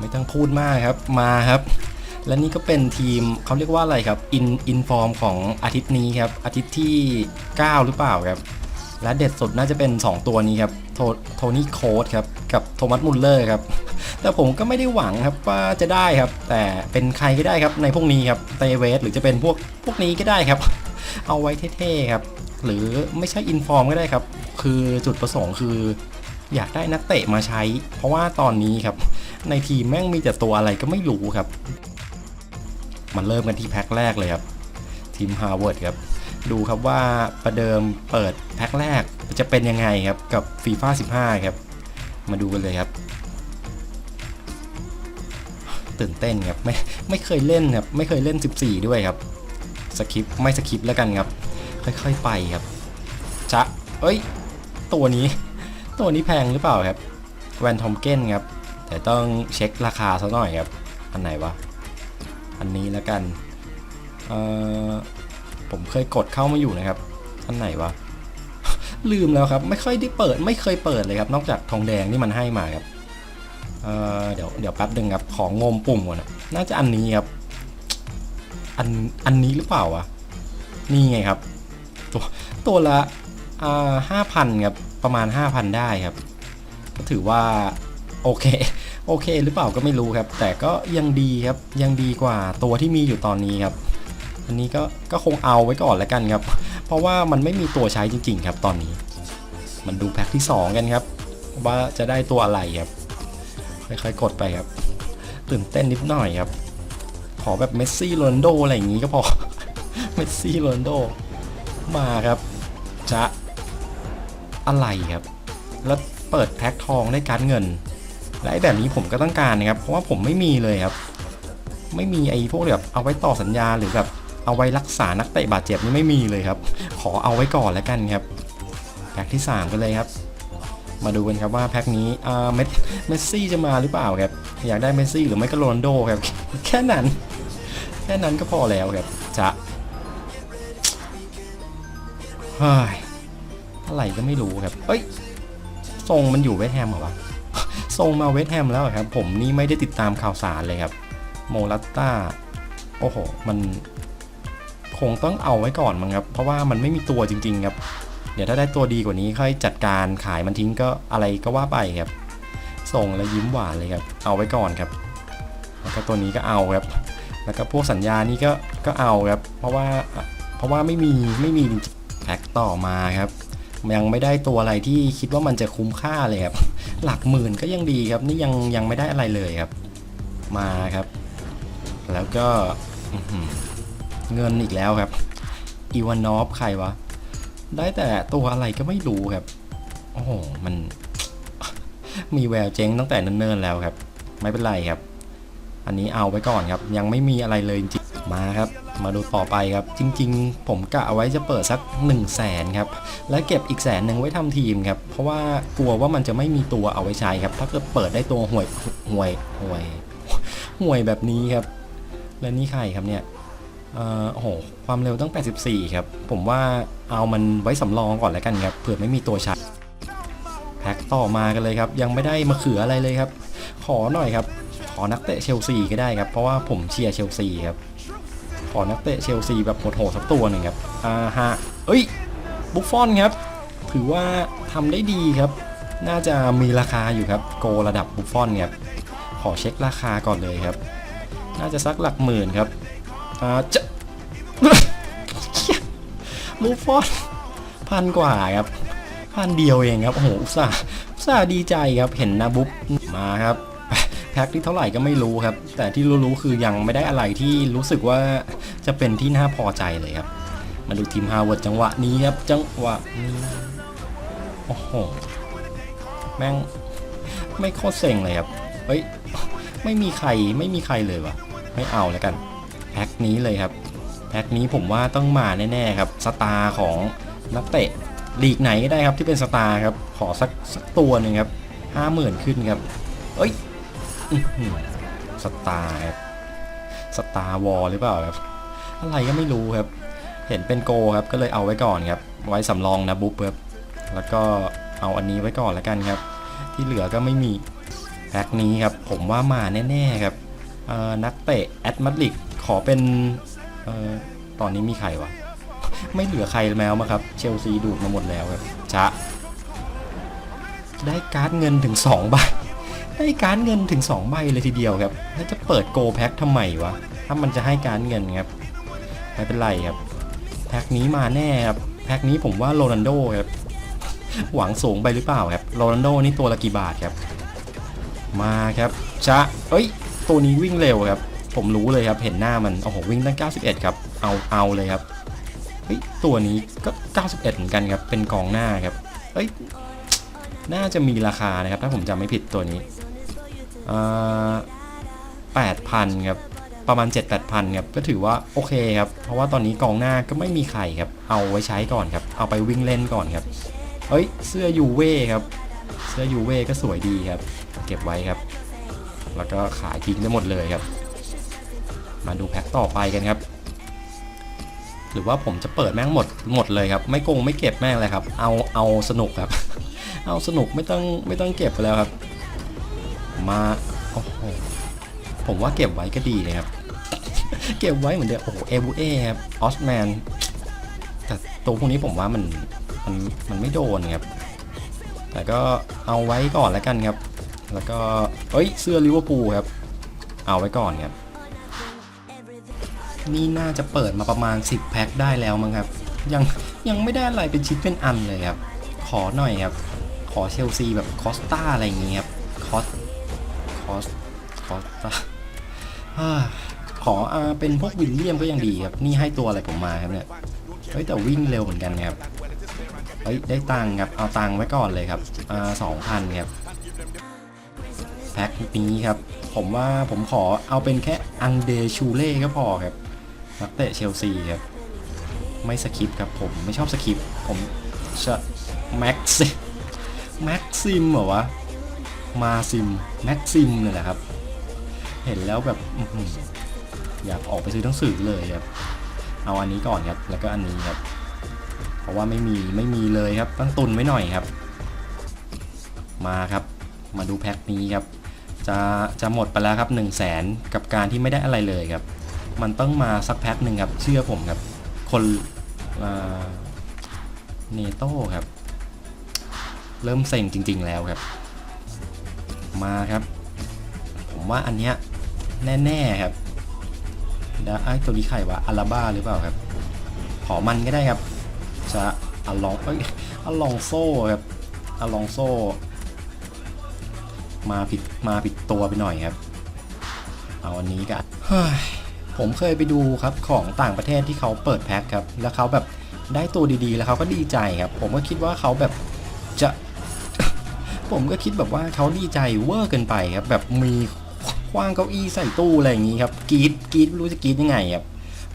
ไม่ต้องพูดมากครับมาครับ และนี่ก็เป็นทีมเขาเรียกว่าอะไรครับอินอินฟอร์มของอาทิตย์นี้ครับอาทิตย์ที่ 9 หรือเปล่าครับ และเด็ดสุดน่าจะเป็น 2 ตัวนี้ครับโทโทนี่โค้ดครับกับโทมัสมุลเลอร์ครับแต่ผมก็ไม่ได้หวังครับว่าจะได้ครับ แต่เป็นใครก็ได้ครับในพวกนี้ครับเตเวสหรือจะเป็นพวกพวกนี้ก็ได้ครับ เอาไว้เท่ๆครับหรือไม่ใช่อินฟอร์มก็ได้ครับ คือจุดประสงค์คือ อยากได้นักเตะมาใช้ เพราะว่าตอนนี้ครับ ในทีมแม่งมีแต่ตัวอะไรก็ไม่รู้ครับ มันเริ่มกันที่แพ็คแรกเลยครับ ทีมฮาร์วาร์ดครับ ดูครับว่าประเดิมเปิดแพ็คแรกจะเป็นยังไงครับกับฟีฟ่า15 ครับ มาดูกันเลยครับ ตื่นเต้นครับไม่ไม่เคยเล่นครับไม่เคยเล่น 14 ด้วยครับสคริปไม่สคริปแล้วกันครับ ค่อยๆไปครับจะเอ้ย ตัวนี้ ตัวนี้แพงหรือเปล่าครับ แวนทอมเก้นครับ แต่ต้องเช็คราคาซะหน่อยครับ อันไหนวะ อันนี้แล้วกัน เอ่อ ผมเคยกดเข้ามาอยู่นะครับ อันไหนวะ ลืมแล้วครับ ไม่ค่อยได้เปิด ไม่เคยเปิดเลยครับ นอกจากทองแดงที่มันให้มาครับ เอ่อ เดี๋ยว เดี๋ยวแป๊บหนึ่งครับ ของงมปุ่มก่อนนะน่าจะอันนี้ครับ อัน อันนี้หรือเปล่าวะ นี่ไงครับ ตัว ตัวละ อ่าห้าพันครับ ประมาณ5,000ได้ครับ ก็ถือว่า โอเค โอเค หรือเปล่าก็ไม่รู้ครับ แต่ก็ยังดีครับยังดีกว่าตัวที่มีอยู่ตอนนี้ครับ อันนี้ก็ก็คงเอาไว้ก่อนแล้วกันครับ เพราะว่ามันไม่มีตัวใช้จริง ๆ ครับตอนนี้ มันดูแพ็คที่ 2 กันครับ ว่าจะได้ตัวอะไรครับค่อยๆกดไปครับ ตื่นเต้นนิดหน่อยครับ ขอแบบเมสซี่โรนลโดอะไรอย่างนี้ก็พอเมสซี่โรนลโดมาครับจะอะไรครับ แล้วเปิดแพ็คทองได้การเงิน และไอ้แบบนี้ผมก็ต้องการนะครับ เพราะว่าผมไม่มีเลยครับ ไม่มีไอ้พวกแบบเอาไว้ต่อสัญญาหรือแบบเอาไว้รักษานักเตะบาดเจ็บนี่ไม่มีเลยครับ ขอเอาไว้ก่อนแล้วกันครับ แพ็คที่3กันเลยครับ มาดูกันครับว่าแพ็คนี้อ่าเมสเมสซี่จะมาหรือเปล่าครับ อยากได้เมสซี่หรือไม่ก็โรนลโดครับ แค่นั้น แค่นั้นก็พอแล้วครับ จะเฮ้ยอะไรก็ไม่รู้ครับ เอ้ยทรงมันอยู่เวสต์แฮมเหรอวะ ทรงมาเวสแฮมแล้วครับ ผมนี่ไม่ได้ติดตามข่าวสารเลยครับ โมลัตตาโอ้โห มันคงต้องเอาไว้ก่อนมั้งครับ เพราะว่ามันไม่มีตัวจริง ๆ ครับ เดี๋ยวถ้าได้ตัวดีกว่านี้ค่อยจัดการขายมันทิ้งก็อะไรก็ว่าไปครับ ส่งแล้วยิ้มหวานเลยครับ เอาไว้ก่อนครับ แล้วก็ตัวนี้ก็เอาครับ แล้วก็พวกสัญญานี่ก็ก็เอาครับ เพราะว่าเพราะว่าไม่มีไม่มีแพ็คต่อมาครับ ยังไม่ได้ตัวอะไรที่คิดว่ามันจะคุ้มค่าเลยครับ หลักหมื่นก็ยังดีครับ นี่ยังยังไม่ได้อะไรเลยครับ มาครับ แล้วก็เงินอีกแล้วครับอีวานอฟใครวะ ได้แต่ตัวอะไรก็ไม่รู้ครับ โอ้โห มัน มีแววเจ๊งตั้งแต่เนิ่นๆแล้วครับ ไม่เป็นไรครับ อันนี้เอาไว้ก่อนครับ ยังไม่มีอะไรเลยจริงมาครับ มาดูต่อไปครับ จริง ๆ ผมกะเอาไว้จะเปิดสัก 1 0 0 0 0แสนครับ และเก็บอีกแสนหนึ่งไว้ทำทีมครับ เพราะว่ากลัวว่ามันจะไม่มีตัวเอาไว้ใช้ครับ ถ้าเกิดเปิดได้ตัวห่วยห่วยห่วยห่วยแบบนี้ครับ และนี่ใครครับเนี่ยเอ่อโอ้โห ความเร็วตั้ง 84 ครับ ผมว่าเอามันไว้สำรองก่อนแล้วกันครับ เผื่อไม่มีตัวใช้แพ็คต่อมากันเลยครับ ยังไม่ได้มาเขืออะไรเลยครับ ขอหน่อยครับ ขอนักเตะเชลซีก็ได้ครับ เพราะว่าผมเชียร์เชลซีครับ อนักเตะเชลซีแบบโหดๆสักตัวหนึ่งครับอ่าฮะเอ้ยบุฟฟอนครับ ถือว่าทำได้ดีครับ น่าจะมีราคาอยู่ครับ โกระดับบุฟฟอนครับ ขอเช็คราคาก่อนเลยครับ น่าจะสักหลักหมื่นครับอ่าจะบุฟฟอนพันกว่าครับพันเดียวเองครับ โอ้โหอุตส่าห์อุตส่าห์ดีใจครับ เห็นนะบุ๊บมาครับ แพ็คที่เท่าไหร่ก็ไม่รู้ครับ แต่ที่รู้ๆคือยังไม่ได้อะไรที่รู้สึกว่าจะเป็นที่น่าพอใจเลยครับ มาดูทีมฮาวเวิร์ดจังหวะนี้ครับจังหวะนี้โอ้โหแม่งไม่โคตรเซ็งเลยครับเฮ้ยไม่มีใครไม่มีใครเลยวะไม่เอาแล้วกันแพ็คนี้เลยครับแพ็คนี้ผมว่าต้องมาแน่ๆครับสตาร์ของนักเตะลีกไหนก็ได้ครับที่เป็นสตาร์ครับขอสักสักตัวหนึ่งครับห้าหมื่นขึ้นครับเอ้ย สตาร์ครับสตาร์วอลหรือเปล่าครับ อะไรก็ไม่รู้ครับ เห็นเป็นโกครับ ก็เลยเอาไว้ก่อนครับ ไว้สำรองนะบุ๊บครับ แล้วก็เอาอันนี้ไว้ก่อนแล้วกันครับ ที่เหลือก็ไม่มีแพ็คนี้ครับ ผมว่ามาแน่ๆครับนักเตะแอตมาดริดขอเป็นออตอนนี้มีใครวะ ไม่เหลือใครแล้วมั้งครับ เชลซีดูดมาหมดแล้วครับชะได้การ์ดเงินถึง2ใบ ได้การเงินถึง2ใบเลยทีเดียวครับ แล้วจะเปิดโกแพ็คทำไมวะ ถ้ามันจะให้การเงินครับ ไม่เป็นไรครับ แพ็คนี้มาแน่ครับ แพ็คนี้ผมว่าโรนัลโดครับ หวังสูงไปหรือเปล่าครับ โรนัลโดนี่ตัวละกี่บาทครับ มาครับชะเอ้ย ตัวนี้วิ่งเร็วครับ ผมรู้เลยครับ เห็นหน้ามัน โอ้โห วิ่งตั้ง 91 ครับ เอา เอาเลยครับ เฮ้ย ตัวนี้ก็ 91 เหมือนกันครับ เป็นกองหน้าครับ เฮ้ย น่าจะมีราคานะครับ ถ้าผมจำไม่ผิดตัวนี้ แปดพันครับประมาณ 7 8พันครับก็ถือว่าโอเคครับ เพราะว่าตอนนี้กองหน้าก็ไม่มีใครครับ เอาไว้ใช้ก่อนครับ เอาไปวิ่งเล่นก่อนครับเฮ้ย เสื้อยูเว่ครับ เสื้อยูเว่ก็สวยดีครับ เก็บไว้ครับ แล้วก็ขายทิ้งได้หมดเลยครับ มาดูแพ็คต่อไปกันครับ หรือว่าผมจะเปิดแม่งหมดหมดเลยครับ ไม่โกงไม่เก็บแม่งเลยครับ เอาเอาสนุกครับ เอาสนุกไม่ต้องไม่ต้องเก็บไปแล้วครับ มาโอ้โหผมว่าเก็บไว้ก็ดีเลยครับ เก็บไว้เหมือนเดิมโอ้โหเอบูเอครับออสแมนแต่ตัวพวกนี้ผมว่ามันมันมันไม่โดนครับ แต่ก็เอาไว้ก่อนแล้วกันครับ แล้วก็เอ้ยเสื้อลิเวอร์พูลครับ เอาไว้ก่อนครับ นี่น่าจะเปิดมาประมาณ 10 แพ็คได้แล้วมั้งครับ ยังยังไม่ได้อะไรเป็นชิ้นเป็นอันเลยครับ ขอหน่อยครับ ขอเชลซีแบบคอสตาอะไรอย่างเงี้ยครับ คอส คอสคอสตาขออาเป็นพวกวิลเลียมก็ยังดีครับ นี่ให้ตัวอะไรผมมาครับเนี่ย เฮ้ยแต่วิ่งเร็วเหมือนกันครับ เฮ้ยได้ตังครับ เอาตังไว้ก่อนเลยครับอ่าสองพันครับ แพ็คนี้ครับ ผมว่าผมขอเอาเป็นแค่อังเดชูเล่ก็พอครับ นักเตะเชลซีครับ ไม่สคิปครับผมไม่ชอบสคิปผมจะแม็กซิแม็กซิมเหรอวะ มาซิมแม็กซิมเนี่ยแหละครับ เห็นแล้วแบบอยากออกไปซื้อหนังสือเลยครับ เอาอันนี้ก่อนครับ แล้วก็อันนี้ครับ เพราะว่าไม่มีไม่มีเลยครับต้องตุนไว้หน่อยครับ มาครับ มาดูแพ็คนี้ครับ จะจะหมดไปแล้วครับ 1 0 0 0 0แสนกับการที่ไม่ได้อะไรเลยครับ มันต้องมาสักแพ็คหนึ่งครับ เชื่อผมครับ คนเนโต้ครับ เริ่มเซ็งจริง ๆ แล้วครับ มาครับ ผมว่าอันเนี้ยแน่ๆครับดี๋ยวไอตัวนี้ใครวะอาราบ้าหรือเปล่าครับ ขอมันก็ได้ครับ จะอลองเอ้ยอลองโซ่ครับอลองโซ่ มาผิดมาผิดตัวไปหน่อยครับ เอาอันนี้กันผมเคยไปดูครับของต่างประเทศที่เขาเปิดแพ็คครับ แล้วเขาแบบได้ตัวดีๆ แล้วเขาก็ดีใจครับ ผมก็คิดว่าเขาแบบจะ ผมก็คิดแบบว่าเขาดีใจเวอร์เกินไปครับแบบมีคว้างเก้าอี้ใส่ตู้อะไรอย่างนี้ครับกรีดกรีดไม่รู้จะกรีดยังไงครับ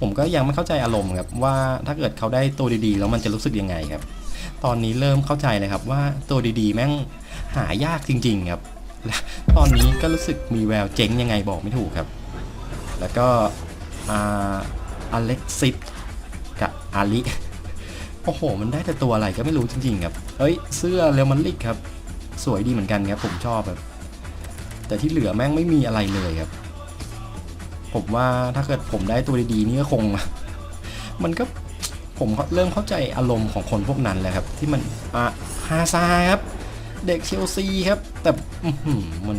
ผมก็ยังไม่เข้าใจอารมณ์ครับว่าถ้าเกิดเขาได้ตัวดีๆ แล้วมันจะรู้สึกยังไงครับ ตอนนี้เริ่มเข้าใจเลยครับว่าตัวดีๆ แม่งหายากจริง ๆ ครับและตอนนี้ก็รู้สึกมีแววเจ๊งยังไงบอกไม่ถูกครับ แล้วก็อาอเล็กซิสกับอาลิโอ้โห มันได้แต่ตัวอะไรก็ไม่รู้จริงๆครับ เอ้ย เสื้อเรมันลิกครับ สวยดีเหมือนกันครับผมชอบแบบแต่ที่เหลือแม่งไม่มีอะไรเลยครับ ผมว่าถ้าเกิดผมได้ตัวดีๆนี่ก็คง มันก็ผมเริ่มเข้าใจอารมณ์ของคนพวกนั้นแล้วครับ ที่มันอะฮาซาครับ เด็กเชลซีครับ แต่มัน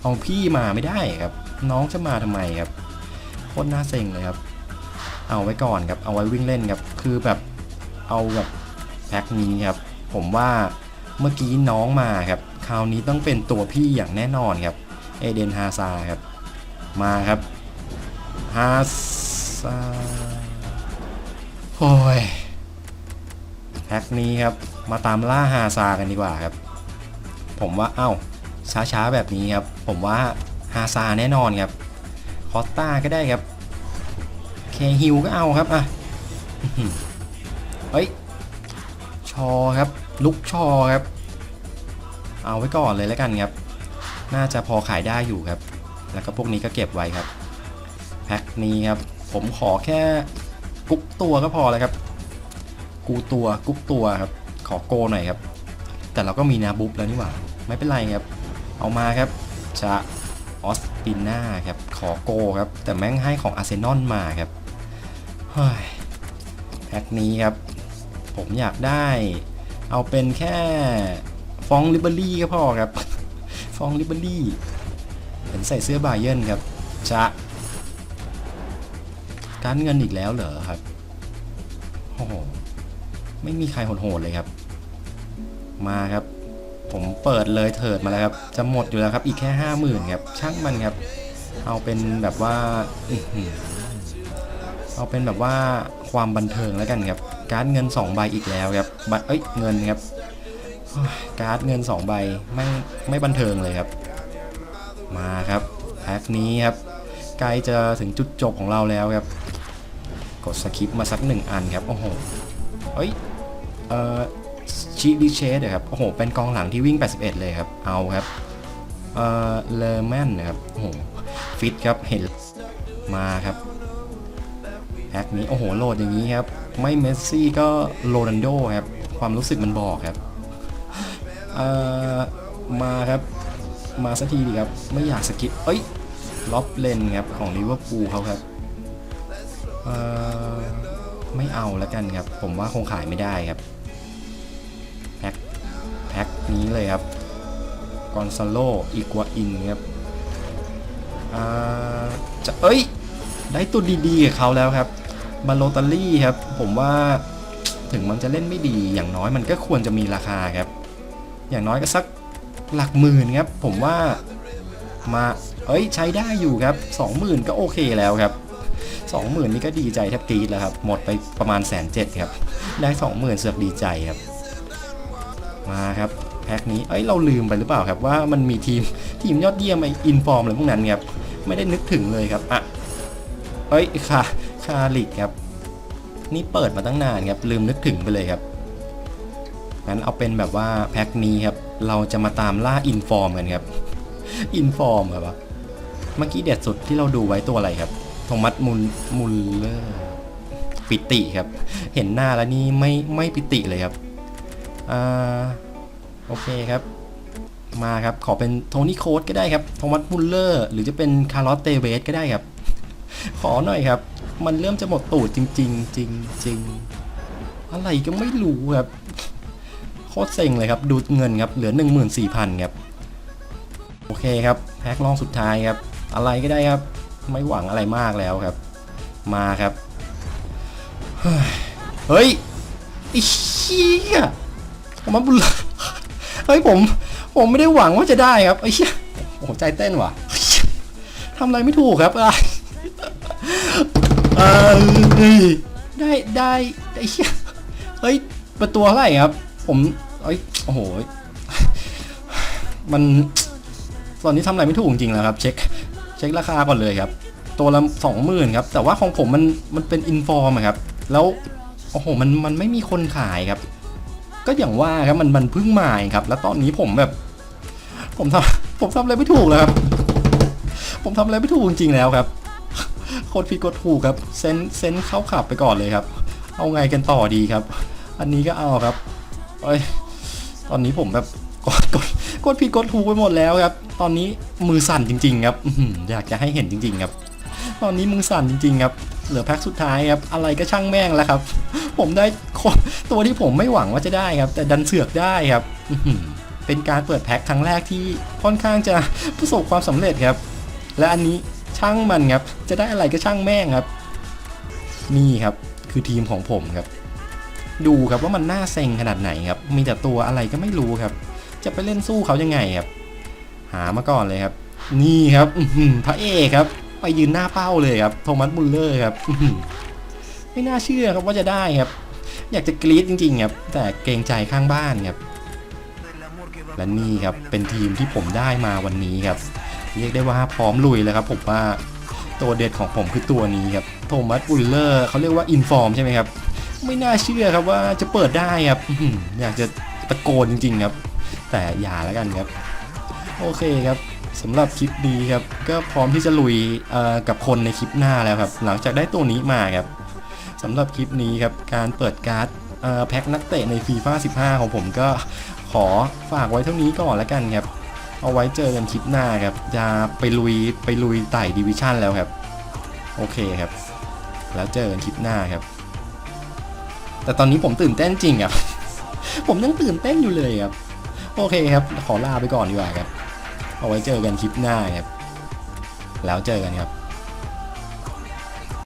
เอาพี่มาไม่ได้ครับ น้องจะมาทำไมครับโคตรน่าเซ็งเลยครับ เอาไว้ก่อนครับ เอาไว้วิ่งเล่นครับ คือแบบเอาแบบแพ็คนี้ครับ ผมว่า เมื่อกี้น้องมาครับ คราวนี้ต้องเป็นตัวพี่อย่างแน่นอนครับ เอเดนฮาซาครับ มาครับ ฮาซาโอ้ยแพ็คนี้ครับ มาตามล่าฮาซากันดีกว่าครับ ผมว่า เอ้า ช้าๆ แบบนี้ครับ ผมว่าฮาซาแน่นอนครับ คอสตาก็ได้ครับ เคฮิวก็เอาครับ อะเฮ้ย ชอครับ ลุกชอครับ เอาไว้ก่อนเลยแล้วกันครับ น่าจะพอขายได้อยู่ครับ แล้วก็พวกนี้ก็เก็บไว้ครับ แพ็คนี้ครับ ผมขอแค่กุ๊กตัวก็พอแล้วครับ กูตัวกุ๊กตัวครับ ขอโกหน่อยครับ แต่เราก็มีนาบุ๊บแล้วนี่หว่า ไม่เป็นไรครับ เอามาครับจะออสติน่าครับ ขอโกครับ แต่แม่งให้ของอาร์เซนอลมาครับ เฮ้ยแพ็คนี้ครับ ผมอยากได้ เอาเป็นแค่ฟองลิเบอรี่ก็พอครับ ฟองลิเบอรี่เห็นใส่เสื้อบาเยนครับจะการเงินอีกแล้วเหรอครับโอ้โหไม่มีใครโหดๆเลยครับ มาครับ ผมเปิดเลยเถิดมาแล้วครับ จะหมดอยู่แล้วครับ อีกแค่ห้าหมื่นครับ ช่างมันครับ เอาเป็นแบบว่าเอาเป็นแบบว่าความบันเทิงแล้วกันครับ การ์ดเงิน2ใบอีกแล้วครับเอ้ยเงินครับการ์ดเงิน2ใบไม่ไม่บันเทิงเลยครับ มาครับแพ็คนี้ครับใกล้จะถึงจุดจบของเราแล้วครับ กดสคริปมาสักหนึ่งอันครับโอ้โหเอ้ยเอ่อชีดิเชสครับโอ้โหเป็นกองหลังที่วิ่ง 81 เลยครับ เอาครับเอ่อเลอร์แมนนะครับโอ้โหฟิตครับเห็นมาครับ แพ็คนี้โอ้โหโหลดอย่างนี้ครับ ไม่เมสซี่ก็โรนัลโดครับ ความรู้สึกมันบอกครับเอ่อมาครับ มาสักทีดีครับ ไม่อยากสกิปเอ้ยล็อบเลนครับ ของลิเวอร์พูลเขาครับเอ่อไม่เอาแล้วกันครับ ผมว่าคงขายไม่ได้ครับแพ็คแพ็คนี้เลยครับกอนซาโลอีกัวอินครับอ่าจะเอ้ย ได้ตัวดีๆกับเขาแล้วครับ บาโลตารี่ครับ ผมว่าถึงมันจะเล่นไม่ดีอย่างน้อยมันก็ควรจะมีราคาครับ อย่างน้อยก็สักหลักหมื่นครับ ผมว่ามาเอ้ยใช้ได้อยู่ครับ 20,000 ก็โอเคแล้วครับ 20,000 นี่ก็ดีใจแทบกรีดแล้วครับ หมดไปประมาณแสนเจ็ดครับ ได้ 20,000 เสือกดีใจครับ มาครับแพ็คนี้ เอ้ยเราลืมไปหรือเปล่าครับว่ามันมีทีมทีมยอดเยี่ยมไออินฟอร์มอะไรพวกนั้นครับ ไม่ได้นึกถึงเลยครับ อะ เอ้ยคา คาลิกครับ นี่เปิดมาตั้งนานครับ ลืมนึกถึงไปเลยครับ งั้นเอาเป็นแบบว่าแพ็คนี้ครับ เราจะมาตามล่าอินฟอร์มกันครับ อินฟอร์มครับเมื่อกี้เด็ดสุดที่เราดูไว้ตัวอะไรครับโทมัสมุลมุลเลอร์ปิติครับ เห็นหน้าแล้วนี่ไม่ไม่ปิติเลยครับ อ่า โอเคครับ มาครับ ขอเป็นโทนี่โค้ดก็ได้ครับ โทมัสมุลเลอร์ หรือจะเป็นคาร์ลอสเตเวสก็ได้ครับ ขอหน่อยครับ มันเริ่มจะหมดตูดจริงๆจริงจริงอะไรก็ไม่รู้ครับ โคตรเซ็งเลยครับ ดูเงินครับ เหลือ 14,000ครับโอเคครับ แพ็คลองสุดท้ายครับ อะไรก็ได้ครับ ไม่หวังอะไรมากแล้วครับ มาครับ เฮ้ยไอ้เชี่ยผมมาบุญเฮ้ยผม ผมไม่ได้หวังว่าจะได้ครับไอ้เชี่ยโอ้ใจเต้นว่ะทำอะไรไม่ถูกครับอะ ออได้ได้ไอ้เชี่ยเฮ้ยประตูเท่าไรครับ ผมเอ้ยโอ้โหมันตอนนี้ทำอะไรไม่ถูกจริงๆแล้วครับ เช็ค เช็คราคาก่อนเลยครับ ตัวละสองหมื่นครับ แต่ว่าของผมมันมันเป็นอินฟอร์มครับ แล้วโอ้โหมันมันไม่มีคนขายครับ ก็อย่างว่าครับมันมันเพิ่งมาครับ แล้วตอนนี้ผมแบบ ผมทำผมทำอะไรไม่ถูกแล้วครับ ผมทำอะไรไม่ถูกจริงๆแล้วครับ โคตรผิดกดถูกครับ เซนเซนเข้าขับไปก่อนเลยครับ เอาไงกันต่อดีครับ อันนี้ก็เอาครับเอ้ยตอนนี้ผมแบบกดกดกดผิดกดถูกไปหมดแล้วครับ ตอนนี้มือสั่นจริง ๆ ครับอยากจะให้เห็นจริง ๆ ครับ ตอนนี้มือสั่นจริง ๆ ครับ เหลือแพ็คสุดท้ายครับ อะไรก็ช่างแม่งแล้วครับ ผมได้ตัวที่ผมไม่หวังว่าจะได้ครับ แต่ดันเสือกได้ครับเป็นการเปิดแพ็คครั้งแรกที่ค่อนข้างจะประสบความสำเร็จครับ และอันนี้ ช่างมันครับ จะได้อะไรก็ช่างแม่งครับ นี่ครับคือทีมของผมครับ ดูครับว่ามันน่าเซ็งขนาดไหนครับ มีแต่ตัวอะไรก็ไม่รู้ครับ จะไปเล่นสู้เขายังไงครับ หามาก่อนเลยครับ นี่ครับพระเอกครับ ไปยืนหน้าเป้าเลยครับโทมัสมุลเลอร์ครับไม่น่าเชื่อครับว่าจะได้ครับ อยากจะกรี๊ดจริงๆครับ แต่เกรงใจข้างบ้านครับ และนี่ครับเป็นทีมที่ผมได้มาวันนี้ครับ เรียกได้ว่าพร้อมลุยเลยครับผมว่าตัวเด็ดของผมคือตัวนี้ครับโทมัสมุลเลอร์เขาเรียกว่าอินฟอร์มใช่ไหมครับ ไม่น่าเชื่อครับว่าจะเปิดได้ครับอยากจะตะโกนจริงๆครับ แต่อย่าแล้วกันครับ โอเคครับสำหรับคลิปนี้ครับ ก็พร้อมที่จะลุยกับคนในคลิปหน้าแล้วครับ หลังจากได้ตัวนี้มาครับสำหรับคลิปนี้ครับการเปิดการ์ดแพ็คนักเตะในฟีฟ่า15 ของผมก็ขอฝากไว้เท่านี้ก่อนแล้วกันครับ เอาไว้เจอกันคลิปหน้าครับ จะไปลุยไปลุยไต่ดิวิชั่นแล้วครับ โอเคครับ แล้วเจอกันคลิปหน้าครับ แต่ตอนนี้ผมตื่นเต้นจริงครับ ผมยังตื่นเต้นอยู่เลยครับ โอเคครับ ขอลาไปก่อนดีกว่าครับ เอาไว้เจอกันคลิปหน้าครับ แล้วเจอกันครับ